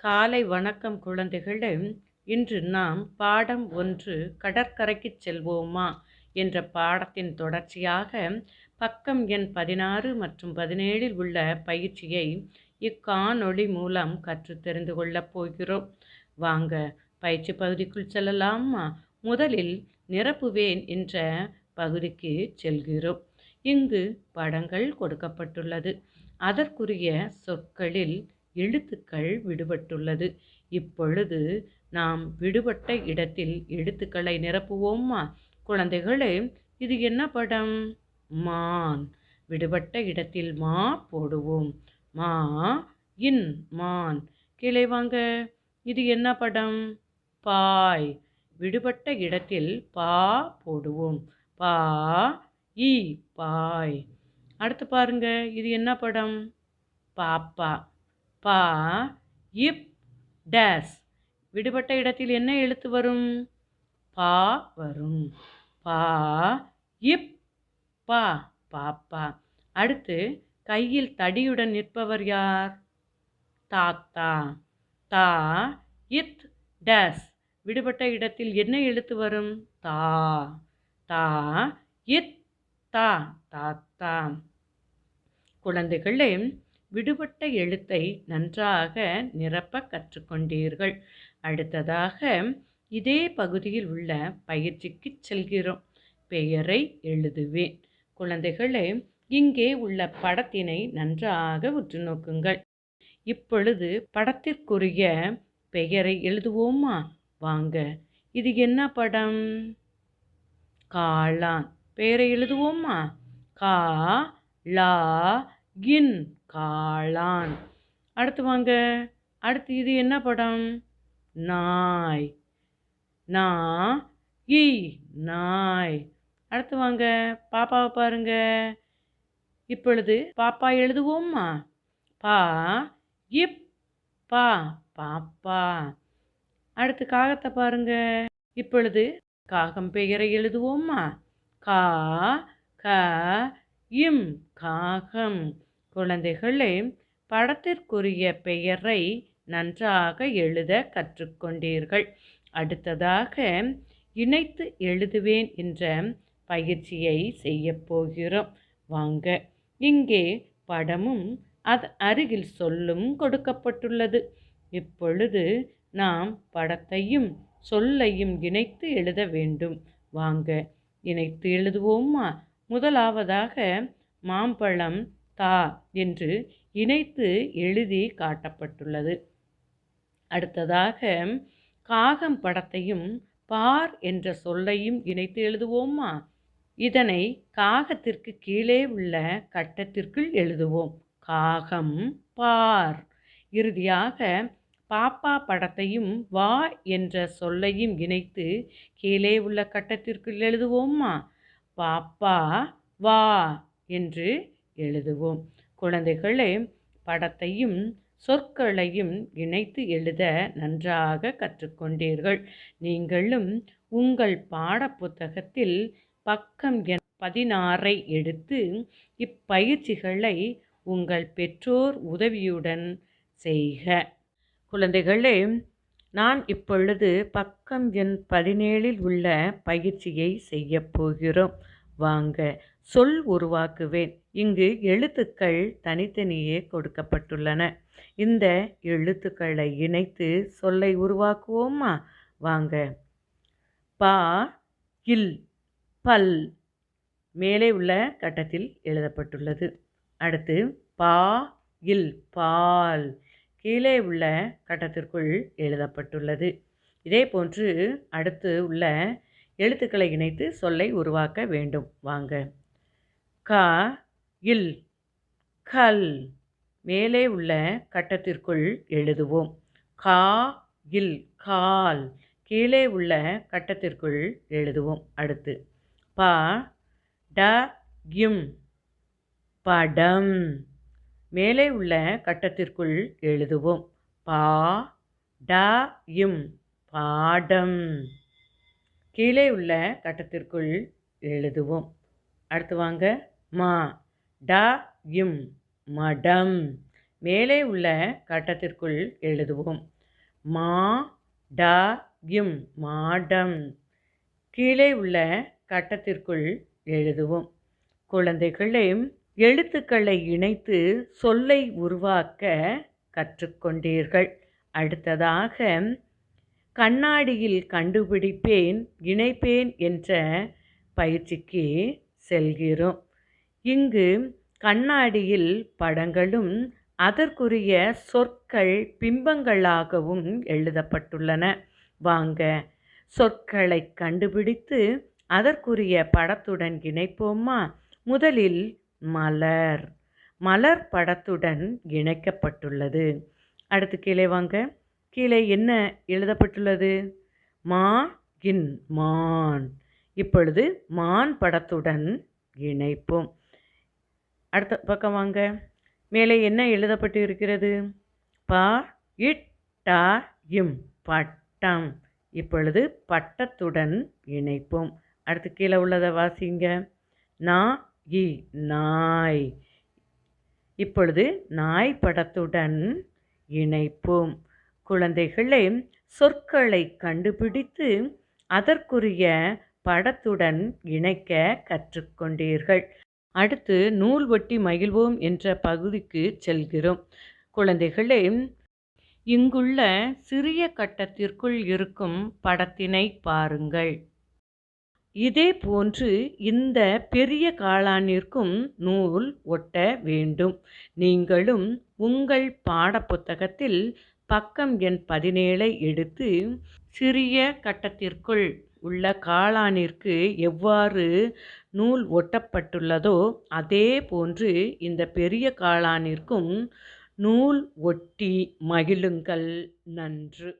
காலை வணக்கம் குழந்தைகளே இன்று நாம் பாடம் ஒன்று கடற்கரைக்கு செல்வோமா என்ற பாடத்தின் தொடர்ச்சியாக பக்கம் எண் பதினாறு மற்றும் பதினேழில் உள்ள பயிற்சியை இக்காணொளி மூலம் கற்று தெரிந்து கொள்ளப் போகிறோம். வாங்க பயிற்சி பகுதிக்குள் செல்லலாமா? முதலில் நிரப்புவேன் என்ற பகுதிக்கு செல்கிறோம். இங்கு படங்கள் கொடுக்கப்பட்டுள்ளது. அதற்குரிய சொற்களில் எழுத்துக்கள் விடுபட்டுள்ளது. இப்பொழுது நாம் விடுபட்ட இடத்தில் எழுத்துக்களை நிரப்புவோமா? குழந்தைகளே இது என்ன படம்? மான். விடுபட்ட இடத்தில் மா போடுவோம். மா இன் மான். கீழே வாங்க. இது என்ன படம்? பாய். விடுபட்ட இடத்தில் பா போடுவோம். பா இ பாய். அடுத்து பாருங்க. இது என்ன படம்? பாப்பா. பா இப் டேஸ். விடுபட்ட இடத்தில் என்ன எழுத்து வரும்? பா வரும். பா இப் பா பாப்பா அடுத்து கையில் தடியுடன் நிற்பவர் யார்? தாத்தா. தா இத் டேஸ். விடுபட்ட இடத்தில் என்ன எழுத்து வரும்? தா. தா இத் தா தாத்தா. குழந்தைகளே விடுபட்ட எழுத்தை நன்றாக நிரப்ப கற்றுக்கொண்டீர்கள். அடுத்ததாக இதே பகுதியில் உள்ள பயிற்சிக்கு செல்கிறோம். பெயரை எழுதுவேன். குழந்தைகளே இங்கே உள்ள படத்தினை நன்றாக உற்று நோக்குங்கள் இப்பொழுது படத்திற்குரிய பெயரை எழுதுவோமா? வாங்க இது என்ன படம்? காளான். பெயரை எழுதுவோமா? கா லா கின் காளான். அடுத்து வாங்க. அடுத்து இது என்ன படம்? நாய். நா இ நாய். அடுத்து வாங்க. பாப்பாவை பாருங்க. இப்பொழுது பாப்பா எழுதுவோமா? பா இப் பா பாப்பா. அடுத்து காகத்தை பாருங்க. இப்பொழுது காகம் பெயரை எழுதுவோமா? கா க இம் காகம். குழந்தைகளே படத்திற்குரிய பெயரை நன்றாக எழுத கற்றுக்கொண்டீர்கள். அடுத்ததாக இணைத்து எழுதுவேன் என்ற பயிற்சியை செய்யப் போகிறோம். வாங்க இங்கே படமும் அது அருகில் சொல்லும் கொடுக்கப்பட்டுள்ளது. இப்பொழுது நாம் படத்தையும் சொல்லையும் இணைத்து எழுத வேண்டும். வாங்க இணைத்து எழுதுவோமா? முதலாவதாக மாம்பழம் தா என்று இணைத்து எழுதி காட்டப்பட்டுள்ளது. அடுத்ததாக காகம் படத்தையும் பார் என்ற சொல்லையும் இணைத்து எழுதுவோமா? இதனை காகத்திற்கு கீழே உள்ள கட்டத்திற்குள் எழுதுவோம். காகம் பார். இறுதியாக பாப்பா படத்தையும் வா என்ற சொல்லையும் இணைத்து கீழே உள்ள கட்டத்திற்குள் எழுதுவோமா? பாப்பா வா என்று எழுதுவோம். குழந்தைகளே படத்தையும் சொற்களையும் இணைத்து எழுத நன்றாக கற்றுக்கொண்டீர்கள். நீங்களும் உங்கள் பாடப்புத்தகத்தில் பக்கம் எண் பதினாறை எடுத்து இப்பயிற்சிகளை உங்கள் பெற்றோர் உதவியுடன் செய்க. குழந்தைகளே நான் இப்பொழுது பக்கம் எண் பதினேழில் உள்ள பயிற்சியை செய்யப் போகிறோம். வாங்க சொல் உருவாக்குவேன். இங்கு எழுத்துக்கள் தனித்தனியே கொடுக்கப்பட்டுள்ளன. இந்த எழுத்துக்களை இணைத்து சொல்லை உருவாக்குவோமா? வாங்க. பா இல் பல். மேலே உள்ள கட்டத்தில் எழுதப்பட்டுள்ளது. அடுத்து பா இல் பால். கீழே உள்ள கட்டத்திற்குள் எழுதப்பட்டுள்ளது. இதே போன்று அடுத்து உள்ள எழுத்துக்களை இணைத்து சொல்லை உருவாக்க வேண்டும். வாங்க. கா இல் கல் மேலே உள்ள கட்டத்திற்குள் எழுதுவோம். கா இல் கால் கீழே உள்ள கட்டத்திற்குள் எழுதுவோம். அடுத்து ப ட இம் படம் மேலே உள்ள கட்டத்திற்குள் எழுதுவோம். பா ட இம் பாடம் கீழே உள்ள கட்டத்திற்குள் எழுதுவோம். அடுத்து வாங்க மா ட இம் மடம். மேலே உள்ள கட்டத்திற்குள் எழுதுவோம். மா ட இம் மாடம். கீழே உள்ள கட்டத்திற்குள் எழுதுவோம். குழந்தைகளே எழுத்துக்களை இணைத்து சொல்லை உருவாக்க கற்றுக்கொண்டீர்கள். அடுத்ததாக கண்ணாடியில் கண்டுபிடிப்பேன் இணைப்பேன் என்ற பயிற்சிக்கு செல்கிறோம். இங்கு கண்ணாடியில் படங்களும் அதற்குரிய சொற்கள் பிம்பங்களாகவும் எழுதப்பட்டுள்ளன. வாங்க சொற்களை கண்டுபிடித்து அதற்குரிய படத்துடன் இணைப்போமா? முதலில் மலர். மலர் படத்துடன் இணைக்கப்பட்டுள்ளது. அடுத்து கீழே வாங்க. கீழே என்ன எழுதப்பட்டுள்ளது? மா இன் மான். இப்பொழுது மான் படத்துடன் இணைப்போம். அடுத்த பக்கம் வாங்க. மேலே என்ன எழுதப்பட்டு இருக்கிறது? ப இட் இம். பட்டம். இப்பொழுது பட்டத்துடன் இணைப்போம். அடுத்து கீழே உள்ளதை வாசிங்க. நா இ நாய். இப்பொழுது நாய் படத்துடன் இணைப்போம். குழந்தைகளே சொற்களை கண்டுபிடித்து அதற்குரிய படத்துடன் இணைக்க கற்றுக்கொண்டீர்கள். அடுத்து நூல் ஒட்டி மகிழ்வோம் என்ற பகுதிக்கு செல்கிறோம். குழந்தைகளே இங்குள்ள சிறிய கட்டத்திற்குள் இருக்கும் படத்தினை பாருங்கள். இதே போன்று இந்த பெரிய காளானிற்கும் நூல் ஒட்ட வேண்டும். நீங்களும் உங்கள் பாடப்புத்தகத்தில் பக்கம் எண் பதினேழை எடுத்து சிறிய கட்டத்திற்குள் உள்ள காளானிற்கு எவ்வாறு நூல் ஒட்டப்பட்டுள்ளதோ அதே போன்று இந்த பெரிய காளானிற்கும் நூல் ஒட்டி மகிழுங்கள் நன்று.